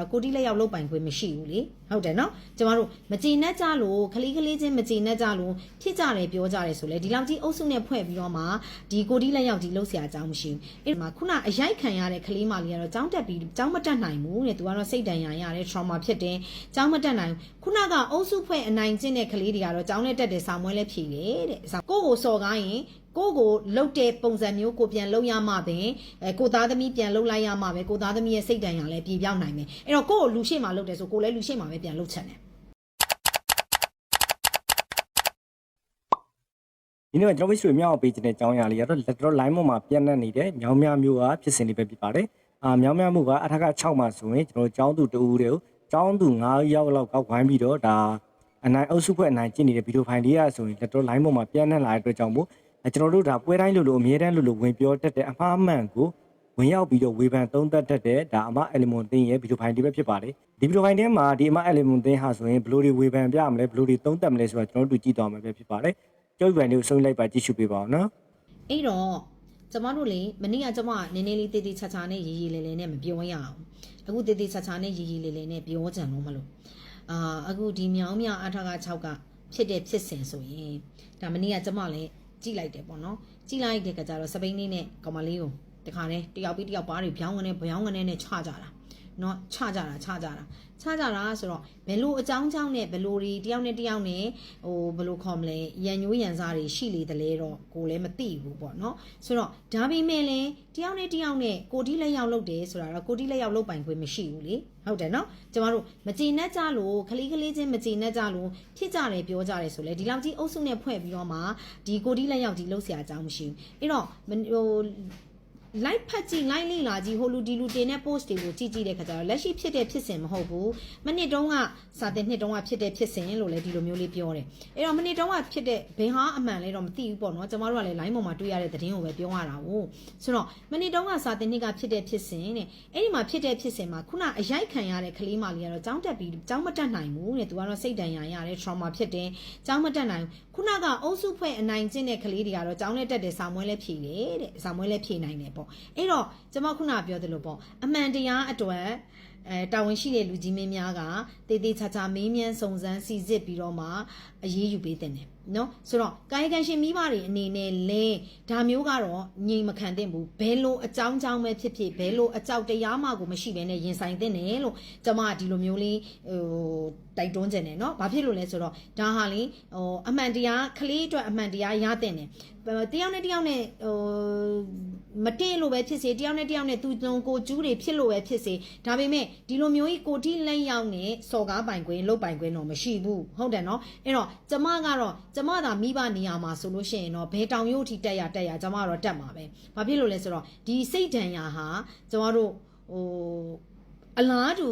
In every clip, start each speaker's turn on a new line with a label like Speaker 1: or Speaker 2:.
Speaker 1: တော့ကိုတိလက်ရောက်လုတ်ပိုင်ခွင့်မရှိဘူးလေဟုတ်တယ်နော်ကျမတို့မကြည်နဲ့ကြလို့ခလေးခလေးချင်းမကြည်နဲ့ကြလို့ဖြစ်ကြတယ်ပြောကြတယ်ဆိုလေဒီလောက်ကြီးအုပ်စုနဲ့ဖွဲ့ပြီးတော့မှဒီကိုတိလက်ရောက်ဒီလုတ်เสียအကြောင်းမရှိဘူးအဲ့မှာခုနအရိုက်ခံရတဲ့ခလေးမလေးကတော့ကြောင်းတက်ပြီးကြောင်းမတက်နိုင်ဘူးတဲ့သူကတော့စိတ်တန်ရာရတဲ့ trauma ဖြစ်တယ်ကြောင်းမတက်နိုင်ဘူးခုနကအုပ်စုဖွဲ့အနိုင်ကျင့်တဲ့ခလေးတွေကတော့ကြောင်းနဲ့တက်တယ်ဆောင်းမွဲလဲဖြေတယ်တဲ့ကိုကိုစော်ကားရင် ကိုကိုလှုပ်တဲ့ပုံစံမျိုးကိုပြန်လှုပ်ရမှပဲအဲကိုသားသမီးပြန်လှုပ်လိုက်ရမှပဲကိုသားသမီးရဲ့စိတ်တန်ရာလည်းပြေပြောင်းနိုင်မယ်အဲ့တော့ကိုကိုလူရှိမှလှုပ်တယ်ဆိုကိုလည်းလူရှိမှပဲပြန်လှုပ်ချင်တယ်
Speaker 2: ဒီနေ့မှာကျွန်တော်တို့ဆွေမြောက်အောင်ပေးခြင်းတဲ့အကြောင်းအရာလေးကတော့လက်တော့ line ပေါ်မှာပြန့်နှံ့နေတဲ့မြောင်းများမျိုးကဖြစ်စဉ်လေးပဲဖြစ်ပါတယ်။အာမြောင်းများမျိုးကအထက်က6မှာဆိုရင်ကျွန်တော်တို့ကျောင်းသူတူဦးတွေကိုကျောင်းသူ9ယောက်လောက်ကောက်ဝိုင်းပြီးတော့ဒါအနိုင်အုပ်စုဖွဲ့အနိုင်ကျင့်နေတဲ့ဗီဒီယိုဖိုင်လေးရဆိုရင်လက်တော့ line ပေါ်မှာပြန့်နှံ့လာတဲ့အတွက်ကြောင့်မို့အဲ ကျွန်တော်တို့ဒါပွဲတိုင်းလို့လို့အမြဲတမ်းလို့လို့ဝင်ပြောတတ်တဲ့အမှားမှန်ကိုဝင်ရောက်ပြီးတော့ဝေဖန်သုံးသပ်တတ်တဲ့ဒါအမ element တင်းရဲ့ဗီဒီယိုဖိုင်လေးပဲဖြစ်ပါတယ်။ဒီဗီဒီယိုဖိုင်ထဲမှာဒီအမ element တင်းဟာဆိုရင်ဘယ်လိုတွေဝေဖန်ပြမလဲဘယ်လိုတွေသုံးသပ်မလဲဆိုတာကျွန်တော်တို့ကြည့်သွားမှာပဲဖြစ်ပါတယ်။ကျောက်ပြန်လေးကိုဆုံးလိုက်ပါကြည့်ရှုပေးပါအောင်နော်
Speaker 1: အဲ့တော့ကျမတို့လေမနေ့ကကျမကနည်းနည်းလေးတေးသေးချာချာနဲ့ရေးရေးလဲလဲနဲ့မပြောရအောင်အခုတေးသေးချာချာနဲ့ရေးရေးလဲလဲနဲ့ပြောကြံလို့မလို့အာအခုဒီမြောင်းမြအထက်က6ကဖြစ်တဲ့ဖြစ်စဉ်ဆိုရင်ဒါမနေ့ကကျမလည်း ကြည့်လိုက်တယ်ပေါ့နော်ကြည့်လိုက်တဲ့ကကြတော့စပိန်လေးနဲ့ကောင်မလေးကိုတခါနဲ့တယောက်ပြီးတယောက်ပါးတွေပြောင်းကနေပြောင်းကနေနဲ့ချကြတာ เนาะချကြတာချကြတာချကြတာဆိုတော့ဘယ်လိုအကြောင်းကြောင့်နဲ့ဘယ်လိုတွေတယောက်နဲ့တယောက်နဲ့ဟိုဘယ်လိုခေါ်မလဲရန်ညိုးရန်စားတွေရှိလေတလဲတော့ကိုလည်းမသိဘူးပေါ့เนาะဆိုတော့ဒါပေမဲ့လည်းတယောက်နဲ့တယောက်နဲ့ကိုတီးလက်ရောက်လုပ်တယ်ဆိုတာတော့ကိုတီးလက်ရောက်လုပ်ပိုင်ခွင့်မရှိဘူးလေဟုတ်တယ်เนาะကျမတို့မကြည်နဲ့ကြလို့ခလေးခလေးချင်းမကြည်နဲ့ကြလို့ဖြစ်ကြတယ်ပြောကြတယ်ဆိုလဲဒီလောက်ကြီးအုပ်စုနဲ့ဖွဲ့ပြီးတော့မှဒီကိုတီးလက်ရောက်ဒီလုပ်เสียအကြောင်းမရှိဘူးအဲ့တော့မ ဟို like ဖတ်ကြည့် like လေ့လာကြည့်ဟိုလူဒီလူတင်တဲ့ post တွေကိုကြည့်ကြည့်တဲ့ခါကျတော့လက်ရှိဖြစ်တဲ့ဖြစ်စဉ်မဟုတ်ဘူးမနစ်တုန်းကစာတင်နှစ်တုန်းကဖြစ်တဲ့ဖြစ်စဉ်လို့လည်းဒီလိုမျိုးလေးပြောတယ်အဲ့တော့မနစ်တုန်းကဖြစ်တဲ့ဘင်ဟာအမှန်လဲတော့မသိဘူးပေါ့နော်ကျမတို့ကလည်း line ပေါ်မှာတွေ့ရတဲ့သတင်းကိုပဲပြောရတာကိုဆိုတော့မနစ်တုန်းကစာတင်နှစ်ကဖြစ်တဲ့ဖြစ်စဉ်တဲ့အဲ့ဒီမှာဖြစ်တဲ့ဖြစ်စဉ်မှာခုနအရိုက်ခံရတဲ့ကလေးမလေးကတော့ကြောင်းတက်ပြီးကြောင်းမတက်နိုင်ဘူးတဲ့သူကတော့စိတ်တန်ရာရတဲ့ trauma ဖြစ်တယ်ကြောင်းမတက်နိုင်ဘူးခုနကအုပ်စုဖွဲ့အနိုင်ကျင့်တဲ့ကလေးတွေကတော့ကြောင်းနဲ့တက်တယ်စာမွဲလဲဖြေတယ်တဲ့စာမွဲလဲဖြေနိုင်တယ်ပေါ့အဲ့တော့ကျွန်မခုနပြောသလိုပေါ့အမှန်တရားအတွက်အဲတာဝန်ရှိတဲ့လူကြီးမင်းများကတေးသေးချာချာမေးမြန်းစုံစမ်းစီစစ်ပြီးတော့မှ အရေးယူပေးတဲ့တယ်နော်ဆိုတော့ကာယကံရှင်မိဘတွေအနေနဲ့လဲဒါမျိုးကတော့ငြိမ်မခံသင့်ဘူးဘယ်လိုအကြောင်းကြောင်းပဲဖြစ်ဖြစ်ဘယ်လိုအကြောက်တရားမှကိုမရှိဘဲနဲ့ရင်ဆိုင်သင့်တယ်လို့ကျွန်မကဒီလိုမျိုးလေးဟိုတိုက်တွန်းခြင်းတယ်နော်ဘာဖြစ်လို့လဲဆိုတော့ဒါဟာလေဟိုအမှန်တရားကလေးအတွက်အမှန်တရားရတဲ့တယ်တယောက်နဲ့တယောက်နဲ့ဟိုမတည့်လို့ပဲဖြစ်စေတယောက်နဲ့တယောက်နဲ့သူတုံကိုကျူးတွေဖြစ်လို့ပဲဖြစ်စေဒါပေမဲ့ဒီလိုမျိုးကြီးကိုတိလက်ရောက်နဲ့စော်ကားပိုင်ခွင့်လုတ်ပိုင်ခွင့်တော့မရှိဘူးဟုတ်တယ်နော်အဲ့တော့ကျမကတော့ကျမသာမိဘနေရာမှာဆိုလို့ရှိရင်တော့ဘယ်တောင်ရုပ်ထိတက်ရတက်ရကျမကတော့တက်မှာပဲဘာဖြစ်လို့လဲဆိုတော့ဒီစိတ်ဒဏ်ရာဟာကျမတို့ဟိုအလားတူ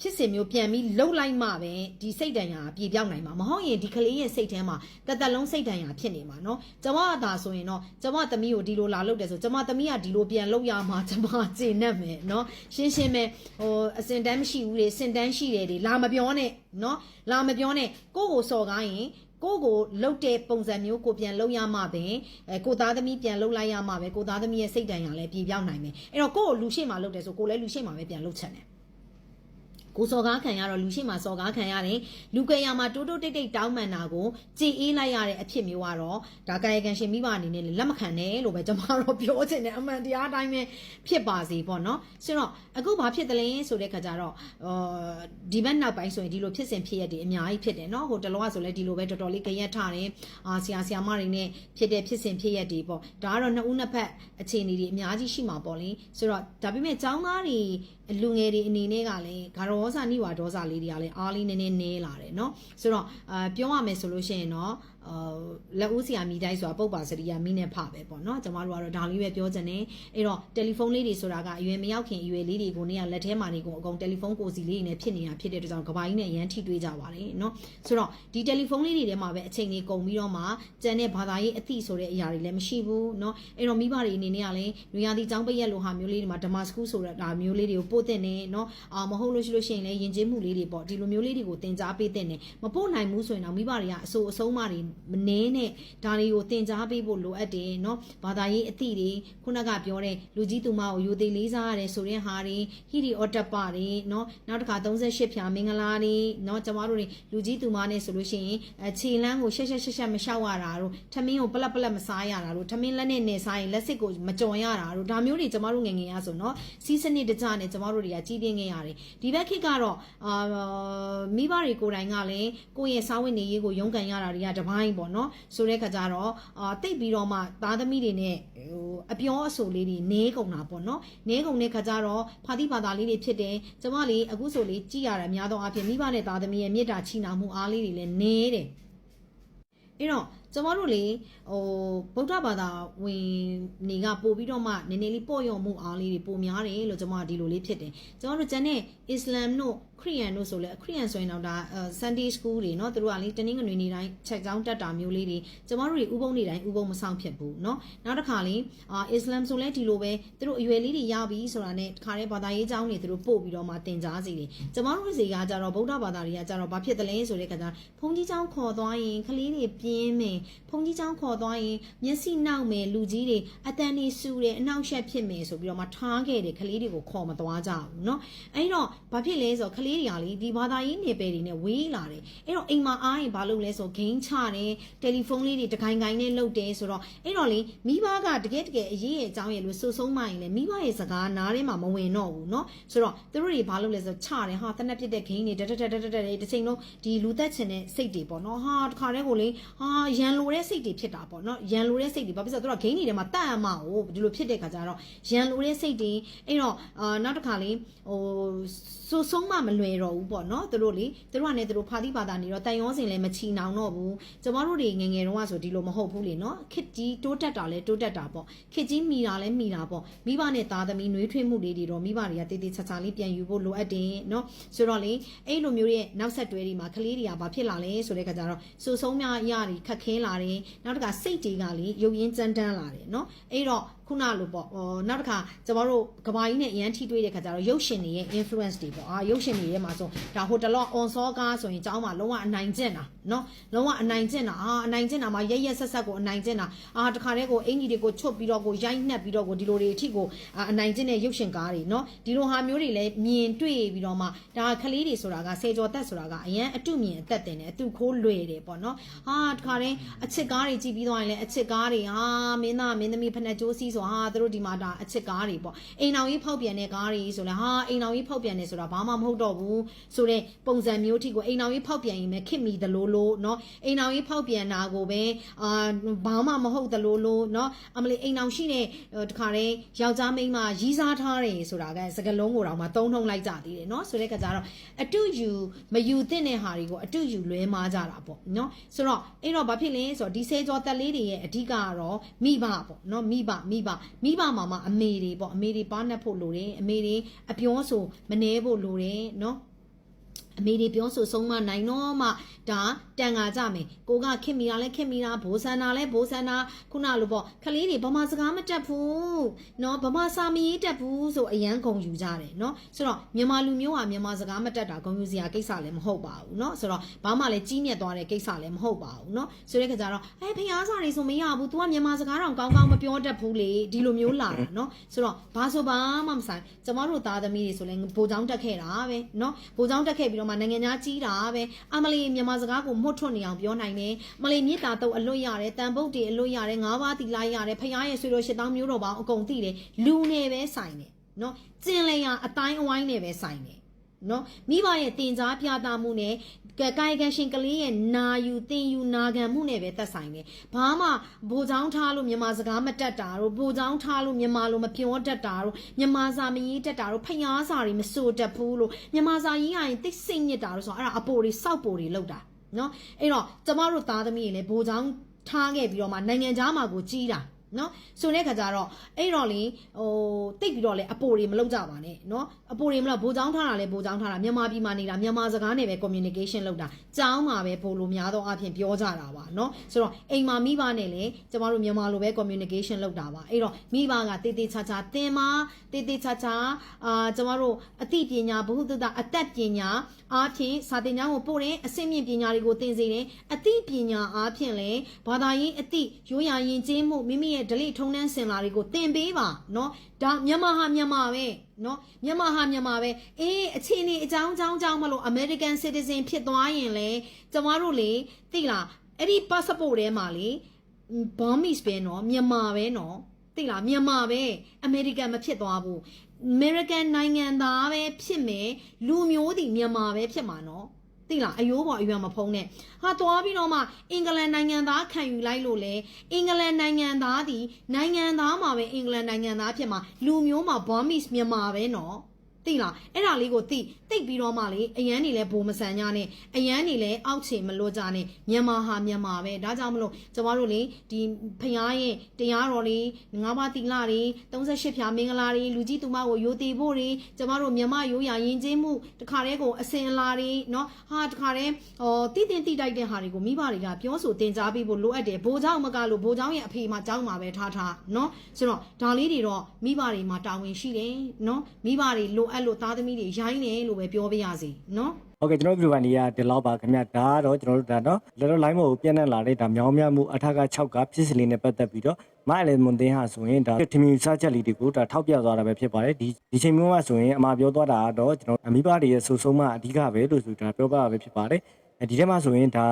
Speaker 1: ဖြစ်စဉ်မျိုးပြန်ပြီးလှုပ်လိုက်မှပဲဒီစိတ်တန်ရာပြေပြောင်းနိုင်မှာမဟုတ်ရင်ဒီကလေးရဲ့စိတ်ထဲမှာတသက်လုံးစိတ်တန်ရာဖြစ်နေမှာเนาะကျမကသာဆိုရင်တော့ကျမသမီးကိုဒီလိုလာလုပ်တယ်ဆိုကျမသမီးကဒီလိုပြန်လုပ်ရမှာကျမကျေနပ်မယ်เนาะရှင်းရှင်းပဲဟိုအစင်တန်းမရှိဘူးလေစင်တန်းရှိတယ်လေလာမပြောနဲ့เนาะလာမပြောနဲ့ကိုယ့်ကိုစော်ကားရင်ကိုကိုလှုပ်တဲ့ပုံစံမျိုးကိုပြန်လှုပ်ရမှပဲအဲကိုသားသမီးပြန်လှုပ်လိုက်ရမှပဲကိုသားသမီးရဲ့စိတ်တန်ရာလည်းပြေပြောင်းနိုင်မယ်အဲ့တော့ကိုကိုလူရှိမှလှုပ်တယ်ဆိုကိုလည်းလူရှိမှပဲပြန်လှုပ်ချင်တယ် ကိုစော်ကားခံရတော့လူရှိမှစော်ကားခံရတယ်လူကရမှာတိုးတိုးတိတ်တိတ်တောင်းပန်တာကိုကြည်အေးလိုက်ရတဲ့အဖြစ်မျိုးကတော့ဒါကာယကံရှင်မိဘအနေနဲ့လက်မခံနဲ့လို့ပဲကျွန်မတို့ပြောချင်တယ်အမှန်တရားအတိုင်းပဲဖြစ်ပါစေပေါ့နော်ဆိုတော့အခုဘာဖြစ်တယ်လဲဆိုတဲ့ခါကျတော့အာဒီဘက်နောက်ပိုင်းဆိုရင်ဒီလိုဖြစ်စဉ်ဖြစ်ရတဲ့အများကြီးဖြစ်တယ်နော်ဟိုတလောကဆိုလဲဒီလိုပဲတော်တော်လေးကြရက်ထားတယ်အာဆရာဆရာမတွေနဲ့ဖြစ်တဲ့ဖြစ်စဉ်ဖြစ်ရတွေပေါ့ဒါကတော့နှစ်ဦးနှစ်ဖက်အခြေအနေတွေအများကြီးရှိမှာပေါ့လေဆိုတော့ဒါပေမဲ့ចောင်းသားတွေ လူငယ်တွေအနေနဲ့ကလည်းဂါရောစာနိဝါဒေါစာလေးတွေကလည်းအားလေးနည်းနည်းနဲလာတယ်เนาะဆိုတော့အာပြောရမယ်ဆိုလို့ရှိရင်တော့ အာလက်ဦးဆရာမိတိုင်းဆိုတာပုပ်ပါစရိယာမိနဲ့ဖပဲပေါ့နော်ကျွန်မတို့ကတော့ဒါလေးပဲပြောချင်တယ်အဲ့တော့တယ်လီဖုန်းလေးတွေဆိုတာကအရွယ်မရောက်ခင်အရွယ်လေးတွေကိုနေရလက်ထဲမှာနေကုန်အကုန်တယ်လီဖုန်းကိုစီလေးတွေနဲ့ဖြစ်နေတာဖြစ်တဲ့အတွက်ကြောင့်ကဘာကြီးနဲ့ရန်ထိတွေ့ကြပါတယ်နော်ဆိုတော့ဒီတယ်လီဖုန်းလေးတွေထဲမှာပဲအချိန်ကြီးကုန်ပြီးတော့မှကျန်တဲ့ဘာသာရေးအသည့်ဆိုတဲ့အရာတွေလည်းမရှိဘူးနော်အဲ့တော့မိဘတွေအနေနဲ့ကလည်းညရာသီចောင်းပိတ်ရက်လိုဟာမျိုးလေးတွေမှာဓမ္မစကူဆိုတဲ့အမျိုးလေးတွေကိုပို့တဲ့နေနော်အာမဟုတ်လို့ရှိလို့ရှိရင်လည်းယဉ်ကျေးမှုလေးတွေပေါ့ဒီလိုမျိုးလေးတွေကိုသင်ကြားပေးတဲ့နေမပို့နိုင်ဘူးဆိုရင်တော့မိဘတွေကအဆိုးအဆုံးမတွေမနှင်းနဲ့ဒါတွေကိုတင် जा ပေးဖို့လိုအပ်တယ်เนาะဘာသာရေးအသည့်တွေခုနကပြောတဲ့လူကြီးသူမကိုယူသေးလေးစားရတယ်ဆိုတဲ့ဟာတွေဟီဒီအော်တပတွေเนาะနောက်တစ်ခါ38ဖြာမင်္ဂလာတွေเนาะကျမတို့တွေလူကြီးသူမနဲ့ဆိုလို့ရှိရင်အခြေလန်းကိုရှက်ရှက်ရှက်ရှက်မလျှောက်ရတာတို့ထမင်းကိုပလက်ပလက်မစားရတာတို့ထမင်းလက်နဲ့နေစားရင်လက်စစ်ကိုမကြော်ရတာတို့ဒါမျိုးတွေကျမတို့ငယ်ငယ်ရဆိုเนาะစီးစနစ်တကျနဲ့ကျမတို့တွေကကြီးပြင်းခဲ့ရတယ်ဒီဘက်ခေတ်ကတော့အာမိဘတွေကိုယ်တိုင်ကလည်းကိုယ့်ရဲ့စားဝတ်နေရေးကိုရုန်းကန်ရတာတွေကတပိုင်း င်းပိုင်းပေါ့နော်ဆိုတဲ့ခါကျတော့အာတိတ်ပြီးတော့မှသားသမီးတွေနဲ့ဟိုအပြောအဆိုလေးတွေနေကုန်တာပေါ့နော်နေကုန်တဲ့ခါကျတော့ဖာတိဘာသာလေးတွေဖြစ်တယ်ကျမလေးအခုဆိုလေးကြည်ရတာများသောအားဖြင့်မိဘနဲ့သားသမီးရဲ့မေတ္တာချီးနှောင်မှုအားလေးတွေလည်းနေတယ်အဲ့တော့ ကျမတို့လေဟိုဗုဒ္ဓဘာသာဝင်နေကပို့ပြီးတော့မှနည်းနည်းလေးပေါ့ရော့မှုအားလေးတွေပိုများတယ်လို့ကျမကဒီလိုလေးဖြစ်တယ်ကျမတို့ကျန်တဲ့အစ္စလာမ်တို့ခရီးယန်တို့ဆိုလဲခရီးယန်ဆိုရင်တော့ဒါ Sunday School တွေเนาะသူတို့ကလေတနင်္ဂနွေနေ့တိုင်းချက်ကြောင်းတက်တာမျိုးလေးတွေကျမတို့တွေဥပုံနေ့တိုင်းဥပုံမဆောင်ဖြစ်ဘူးเนาะနောက်တစ်ခါလေအာအစ္စလာမ်ဆိုလဲဒီလိုပဲသူတို့အရွယ်လေးတွေရပြီဆိုတာနဲ့တခါတည်းဘာသာရေးကျောင်းတွေသူတို့ပို့ပြီးတော့မှတင် जा စီတယ်ကျမတို့စီကကြတော့ဗုဒ္ဓဘာသာတွေကကြတော့ဘာဖြစ်တယ်လဲဆိုတဲ့ခါကျဘုန်းကြီးကျောင်းခေါ်သွားရင်ကလေးတွေပြင်းမယ် ဘုန်းကြီးကျောင်းခေါ်သွားရင်မျက်စိနောက်မယ်လူကြီးတွေအတန်တွေစူတယ်အနောက်ရှက်ဖြစ်မယ်ဆိုပြီးတော့မှထားခဲ့တယ်ကလေးတွေကိုခေါ်မသွားကြဘူးเนาะအဲ့တော့ဘာဖြစ်လဲဆိုတော့ကလေးတွေကလေဒီဘာသာရေးနေပယ်တွေနဲ့ဝေးလာတယ်အဲ့တော့အိမ်မှာအားရင်ဘာလုပ်လဲဆိုဂိမ်းချတယ်တယ်လီဖုန်းလေးတွေတခိုင်ခိုင်နဲ့လုပ်တယ်ဆိုတော့အဲ့တော့လေမိဘကတကယ်တကယ်အရေးရဲ့အကြောင်းရဲ့လို့စိုးဆုံးမှရင်လေမိဘရဲ့စကားနားထဲမှာမဝင်တော့ဘူးเนาะဆိုတော့သူတို့တွေဘာလုပ်လဲဆိုတော့ချတယ်ဟာတနက်ပြစ်တဲ့ဂိမ်းတွေတက်တက်တက်တက်တက်တစ်ချိန်လုံးဒီလူသက်ချင်တဲ့စိတ်တွေပေါ့เนาะဟာတခါတည်းကိုလေဟာရန် န်လိုတဲ့စိတ်တွေဖြစ်တာပေါ့နော်ရန်လိုတဲ့စိတ်တွေဘာဖြစ်လဲဆိုတော့ဂိမ်းတွေထဲမှာတတ်အမကိုဒီလိုဖြစ်တဲ့ခါကျတော့ရန်လိုတဲ့စိတ်တွေအဲ့တော့အာနောက်တစ်ခါလေးဟိုစိုးဆုံးမမလွယ်တော့ဘူးပေါ့နော်သူတို့လေသူတို့ကလည်းသူတို့ဖာတိပါတာနေတော့တန်ရောစင်လည်းမချီနောင်တော့ဘူးကျမတို့တွေငငယ်တုန်းကဆိုဒီလိုမဟုတ်ဘူးလေနော်ခစ်ကြီးတိုးတက်တာလည်းတိုးတက်တာပေါ့ခစ်ကြီးမိတာလည်းမိတာပေါ့မိဘနဲ့သားသမီးနှွေးထွေးမှုလေးတွေတော့မိဘတွေကတေးသေးချာချာလေးပြန်ယူဖို့လိုအပ်တယ်နော်ဆိုတော့လေအဲ့လိုမျိုးရဲ့နောက်ဆက်တွဲတွေမှာကလေးတွေကဘာဖြစ်လာလဲဆိုတဲ့ခါကျတော့စိုးဆုံးများရတွေခက်ခဲလာတယ်နောက်တစ်ခါစိတ်တွေကလေရုပ်ရင်းကြမ်းတမ်းလာတယ်เนาะအဲ့တော့ ခုနလိုပေါ့နောက်တစ်ခါကျမတို့ကဘာကြီးနဲ့အရန်ထိတွေ့တဲ့ခါကျတော့ရုပ်ရှင်တွေရဲ့ influence တွေပေါ့အာရုပ်ရှင်တွေရဲ့မှာဆိုဒါဟိုတလော on စောကားဆိုရင်ကျောင်းမှာလုံးဝအနိုင်ကျင့်တာနော်လုံးဝအနိုင်ကျင့်တာအာအနိုင်ကျင့်တာမှာရက်ရက်ဆက်ဆက်ကိုအနိုင်ကျင့်တာအာတခါတည်းကိုအင်ကြီးတွေကိုချွတ်ပြီးတော့ကိုရိုက်နှက်ပြီးတော့ကိုဒီလိုတွေအထိကိုအနိုင်ကျင့်တဲ့ရုပ်ရှင်ကားတွေနော်ဒီလိုဟာမျိုးတွေလည်းမြင်တွေ့ပြီးတော့မှဒါကလေးတွေဆိုတာကဆယ်ကျော်သက်ဆိုတာကအရန်အတုမြင်အသက်တင်တယ်အတုခိုးလွယ်တယ်ပေါ့နော်ဟာတခါတည်းအချစ်ကားတွေကြည့်ပြီးတော့ရင်လည်းအချစ်ကားတွေဟာမင်းသားမင်းသမီးဖနက်ကျိုးစီးဆိုဟာသူတို့ဒီမှာဒါအချစ်ကားတွေပေါ့အိမ်အောင်ကြီးဖောက်ပြန်တဲ့ကားတွေဆိုလဲဟာအိမ်အောင်ကြီးဖောက်ပြန်နေဆိုတာဘာမှမဟုတ်တော့ဘူးဆိုတဲ့ပုံစံမျိုးထိကိုအိမ်အောင်ကြီးဖောက်ပြန်ရင်ပဲခစ်မိသလိုလိုเนาะအိမ်အောင်ကြီးဖောက်ပြန်တာကိုပဲအာဘာမှမဟုတ်သလိုလိုเนาะအမလီအိမ်အောင်ရှိတဲ့တခါတည်းယောက်ျားမိန်းမရီးစားထားတယ်ဆိုတာကစကလုံးကိုတော့မှသုံးထုံလိုက်ကြသေးတယ်เนาะဆိုတဲ့ကကြတော့အတုယူမယူသင့်တဲ့ဟာတွေကိုအတုယူလွဲမားကြတာပေါ့เนาะဆိုတော့အဲ့တော့ဘာဖြစ်လဲဆိုတော့ဒီစေကျော်တက်လေးတွေရဲ့အဓိကကတော့မိဘပေါ့เนาะမိဘမိဘ မှာမိဘမှာမှာအမေတွေပေါ့အမေတွေပါနှက်ဖို့လိုတယ်အမေတွေအပြောဆိုမနှဲဖို့လိုတယ်နော်အမေတွေပြောဆိုဆုံးမနိုင်တော့မှဒါတန်ငါကြမယ်ကိုကခင်မီတာလဲခင်မီတာဘိုးဆန္နာလဲဘိုးဆန္နာခုနလိုပေါ့ခလေးတွေဗမာစကားမတက်ဘူးเนาะဗမာစာမရေးတက်ဘူးဆိုအရန်ဂုံယူကြတယ်เนาะဆိုတော့မြန်မာလူမျိုးဟာမြန်မာစကားမတက်တာဂုံယူစရာကိစ္စလည်းမဟုတ်ပါဘူးเนาะဆိုတော့ဘာမှလည်းကြီးမြတ်သွားတဲ့ကိစ္စလည်းမဟုတ်ပါဘူးเนาะဆိုတဲ့ခါကျတော့အဲဖျားစာတွေဆိုမရဘူး तू ကမြန်မာစကားတော့ကောင်းကောင်းမပြောတတ်ဘူးလေဒီလိုမျိုးလာတာเนาะဆိုတော့ဘာဆိုဘာမှမဆိုင်ကျမတို့သားသမီးတွေဆိုလည်းဘိုးချောင်းတက်ခဲ့တာပဲเนาะဘိုးချောင်းတက်ခဲ့ပြီး တော့မှနိုင်ငံသားကြီးတာပဲအမလီမြန်မာစကားကိုမွတ်ထွတ်နေအောင်ပြောနိုင်တယ်မလီမြေတာတုပ်အလွတ်ရတယ်တန်ပုတ်တွေအလွတ်ရတယ်ငါးပါးတီလိုက်ရတယ်ဖရားရဲ့ဆွေတော်ရှစ်တောင်းမျိုးတော်ပေါင်းအကုန်သိတယ်လူနေပဲဆိုင်တယ်နော်ကျင်လျာအတိုင်းအဝိုင်းနေပဲဆိုင်တယ် နော်မိဘရဲ့တင် जा ပြတာမှုနဲ့ကကာယကံရှင်ကလေးရဲ့နာယူတင်ယူနာခံမှုနဲ့ပဲသက်ဆိုင်တယ်ဘာမှဘိုးချောင်းထားလို့မြန်မာစကားမတက်တာတို့ဘိုးချောင်းထားလို့မြန်မာလိုမပြောတတ်တာတို့မြန်မာစာမရေးတတ်တာတို့ဖျားစာတွေမစိုးတတ်ဘူးလို့မြန်မာစာရေးရရင်သိစိတ်ညစ်တာတို့ဆိုတော့အဲ့ဒါအပိုတွေစောက်ပိုတွေလောက်တာနော်အဲ့တော့ကျမတို့သားသမီးတွေလည်းဘိုးချောင်းထားခဲ့ပြီးတော့မှနိုင်ငံသားမှာကိုကြီးတာ နော်ဆိုတဲ့ခါကျတော့အဲ့တော့လေဟိုတိတ်ပြီးတော့လေအပိုတွေမလုပ်ကြပါနဲ့နော်အပိုတွေမလုပ်ဘိုးချောင်းထားတာလေဘိုးချောင်းထားတာမြန်မာပြည်မှာနေတာမြန်မာစကားနဲ့ပဲ communication လုပ်တာကျောင်းမှာပဲပို့လို့များသောအားဖြင့်ပြောကြတာပါနော်ဆိုတော့အိမ်မှာမိဘနဲ့လေကျမတို့မြန်မာလိုပဲ communication လုပ်တာပါအဲ့တော့မိဘကတေးသေးချာချာသင်မတေးသေးချာချာအာကျမတို့အသိပညာဘ ഹു တတအသက်ပညာအားဖြင့်စာသင်ကျောင်းကိုပို့ရင်အဆင့်မြင့်ပညာတွေကိုသင်စေတယ်အသိပညာအားဖြင့်လေဘာသာရေးအသိရိုးရာယဉ်ကျေးမှုမိမိရဲ့ဓလေ့ထုံးတမ်းစင်လာတွေကိုသင်ပေးပါနော်ဒါမြန်မာဟာမြန်မာပဲနော်မြန်မာဟာမြန်မာပဲအေးအချင်းနေအကြောင်းအကြောင်းအကြောင်းမလို့ American citizen ဖြစ်သွားရင်လေကျမတို့လေသိလားအဲ့ဒီ passport ထဲမှာလေဘောမစ်ပဲနော်မြန်မာပဲနော်သိလားမြန်မာပဲ American မဖြစ်သွားဘူး American နိုင်ငံသားပဲဖြစ်မယ်လူမျိုးတည်မြန်မာပဲဖြစ်မှာနော် သိလားအယိုးပေါ်အရွယ်မဖုံးနဲ့ဟာသွားပြီးတော့မှအင်္ဂလန်နိုင်ငံသားခံယူလိုက်လို့လေအင်္ဂလန်နိုင်ငံသားဒီနိုင်ငံသားမှာပဲအင်္ဂလန်နိုင်ငံသားဖြစ်မှာလူမျိုးမှာ Burmese မြန်မာပဲနော် သိလားအဲ့ဒါလေးကိုသိသိပြီးတော့မှလေအရန်နေလဲဘိုမဆန်ကြနဲ့အရန်နေလဲအောက်ချေမလို့ကြနဲ့မြန်မာဟာမြန်မာပဲဒါကြောင့်မလို့ကျမတို့လေဒီဖျားရဲ့တရားတော်လေးငါးပါးတိလတွေ38ဖြာမင်္ဂလာတွေလူကြီးသူမကိုယိုတီဖို့တွေကျမတို့မြန်မာရိုးရာယဉ်ကျေးမှုတခါတည်းကိုအစင်အလာတွေเนาะဟာတခါတည်းဟောတိတင်တိတိုက်တဲ့ဟာတွေကိုမိဘတွေကပြောဆိုတင် जा ပေးဖို့လိုအပ်တယ်ဘိုးเจ้าမကလို့ဘိုးเจ้าရဲ့အဖေမှာเจ้าမှာပဲထားထားเนาะဆိုတော့ဒါလေးတွေတော့မိဘတွေမှာတာဝန်ရှိတယ်เนาะမိဘတွေလို အပ်လို့သားသမီးတွေရိုင်းတယ်လို့ပဲပြောပြရစီเนาะ
Speaker 2: ဟုတ်ကဲ့ကျွန်တော်ဗီဒီယိုကနေရဒီလောက်ပါခင်ဗျဒါကတော့ကျွန်တော်တို့ဒါတော့လက်တော့ line မို့ကိုပြန့်နှံ့လာတဲ့ဒါမြောင်းမြမှုအထက်က6ကဖြစ်စလေးနဲ့ပတ်သက်ပြီးတော့မိုင်လေမွန်တင်းဟာဆိုရင်ဒါထမီစချက်လေးတွေကိုဒါထောက်ပြသွားတာပဲဖြစ်ပါတယ်ဒီဒီချိန်မျိုးမှာဆိုရင်အမှာပြောသွားတာကတော့ကျွန်တော်အမိဘတွေရဲ့ဆူဆုံးမအဓိကပဲလို့ဆိုတာပြောပြတာပဲဖြစ်ပါတယ်အဲဒီထဲမှာဆိုရင်ဒါ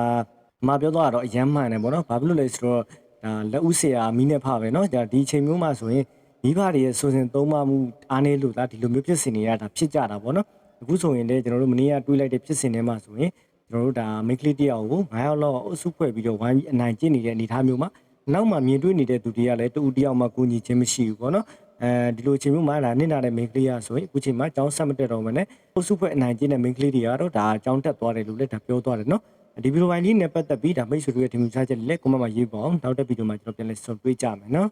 Speaker 2: အမှာပြောသွားတာတော့အယမ်းမှန်တယ်ပေါ့နော်ဘာဖြစ်လို့လဲဆိုတော့ဒါလက်ဦးဆရာမိနဲ့ဖပဲเนาะဒါဒီချိန်မျိုးမှာဆိုရင် မိဘတွေရဲ့ဆူစင်သုံးမမှုအားနေလို့ဒါဒီလိုမျိုးဖြစ်စင်နေရတာဖြစ်ကြတာပေါ့နော်အခုဆိုရင်လည်းကျွန်တော်တို့မနေ့ကတွေးလိုက်တဲ့ဖြစ်စဉ်ထဲမှာဆိုရင်ကျွန်တော်တို့ဒါမိတ်ကလေးတယောက်ကို9ယောက်လောက်အုပ်စုဖွဲ့ပြီးတော့ဝိုင်းပြီးအနိုင်ကျင့်နေတဲ့အနေအထားမျိုးမှာနောက်မှမြင်တွေ့နေတဲ့သူတွေကလည်းတူတယောက်မှကိုညီချင်းမရှိဘူးပေါ့နော်အဲဒီလိုချိန်မျိုးမှာဒါနင့်နာတဲ့မိန်းကလေးရဆိုရင်အခုချိန်မှာကျောင်းဆက်မတက်တော့မနဲ့အုပ်စုဖွဲ့အနိုင်ကျင့်တဲ့မိန်းကလေးတွေကတော့ဒါကျောင်းတက်သွားတယ်လို့လည်းဒါပြောသွားတယ်နော်ဒီဗီဒီယိုပိုင်းလေးနဲ့ပတ်သက်ပြီးဒါမိတ်ဆွေတို့ရဲ့ဒီမျိုးချချက်လေးလည်းကွန်မန့်မှာရေးပါအောင်နောက်တဲ့ဗီဒီယိုမှာကျွန်တော်ပြန်လည်ဆုံတွေ့ကြမယ်နော်